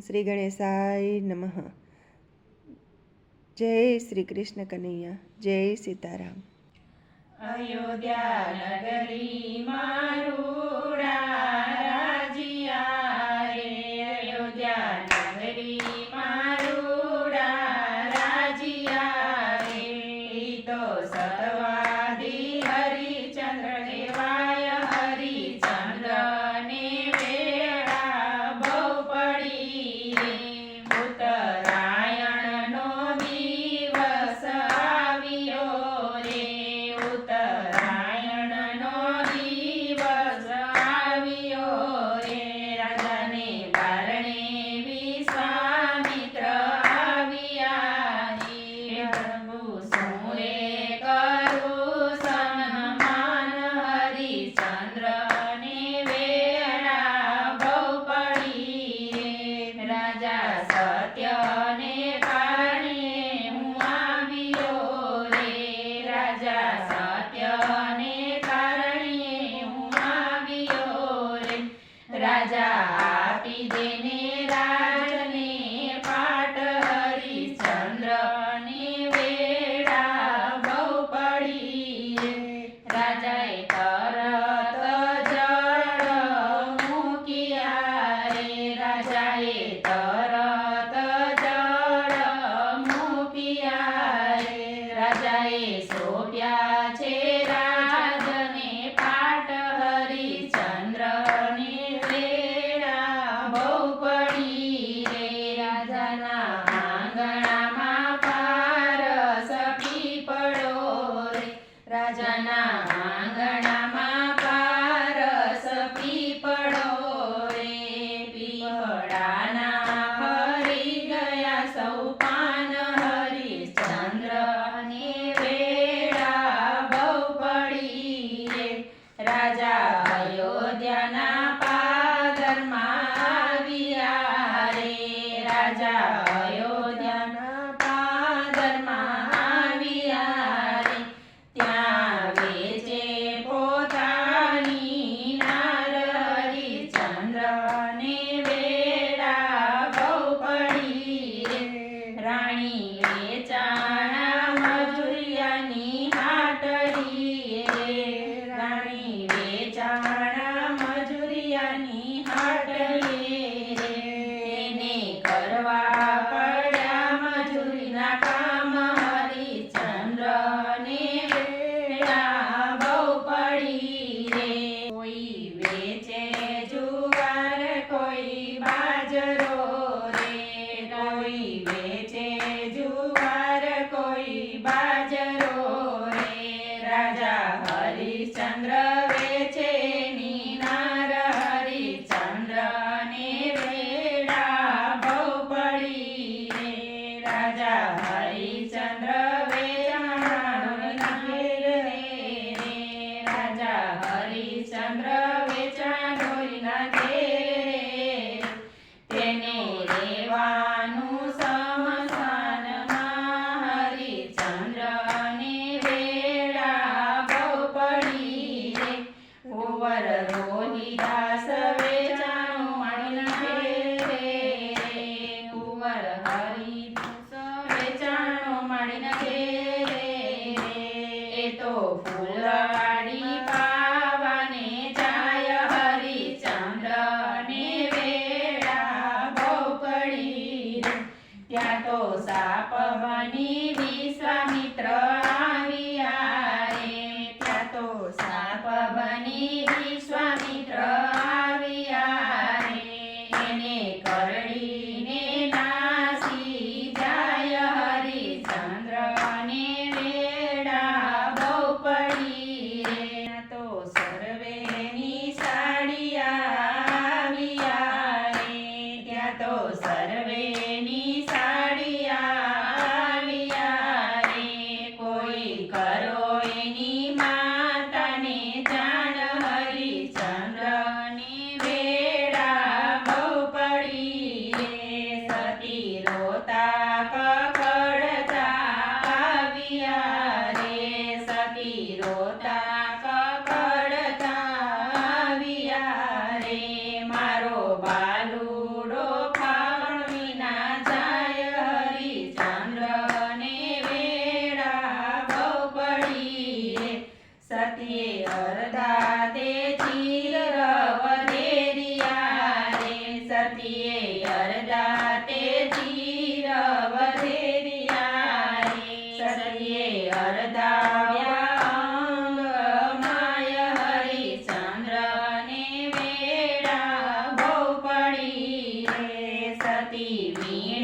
શ્રી ગણેશાય નમઃ. જય શ્રી કૃષ્ણ કનૈયા જય સીતારામ. અયોધ્યા નગરી મારું સત્ય जन 有服地名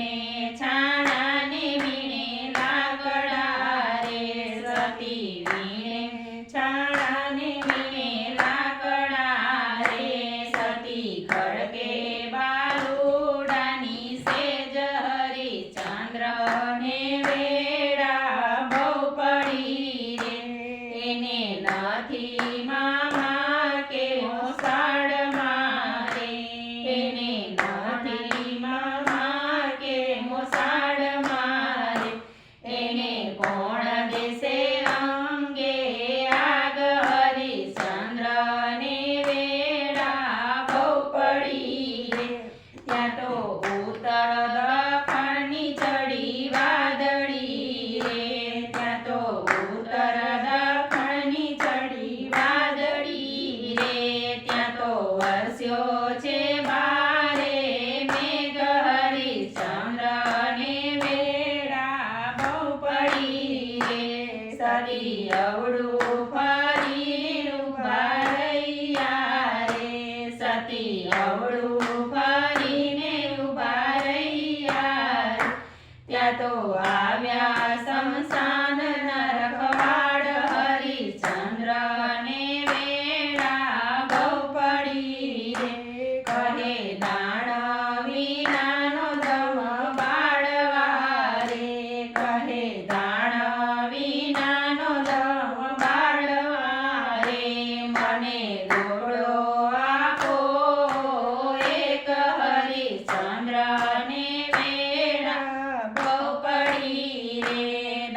ಸರಿಯವಳು મને દોડો આપો, એક હરિચંદ્રને વેળા બહુ પડી રે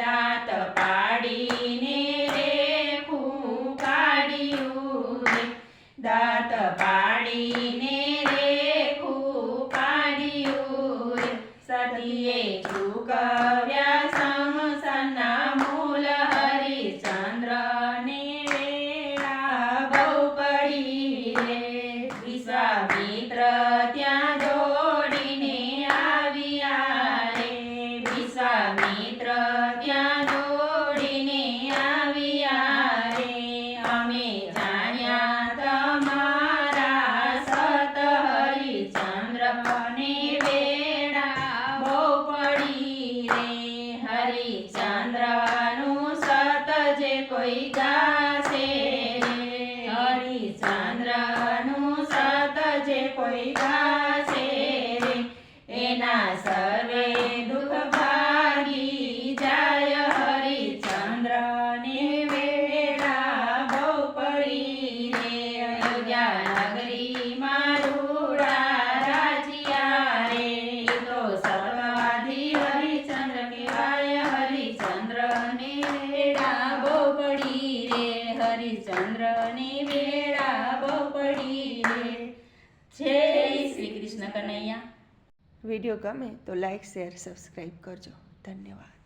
દાંત પાડીને રે હું દાંત પાડીને મિત્ર ત્યાં વીડિયો ગમે તો લાઇક શેર સબસ્ક્રાઈબ કરજો. ધન્યવાદ.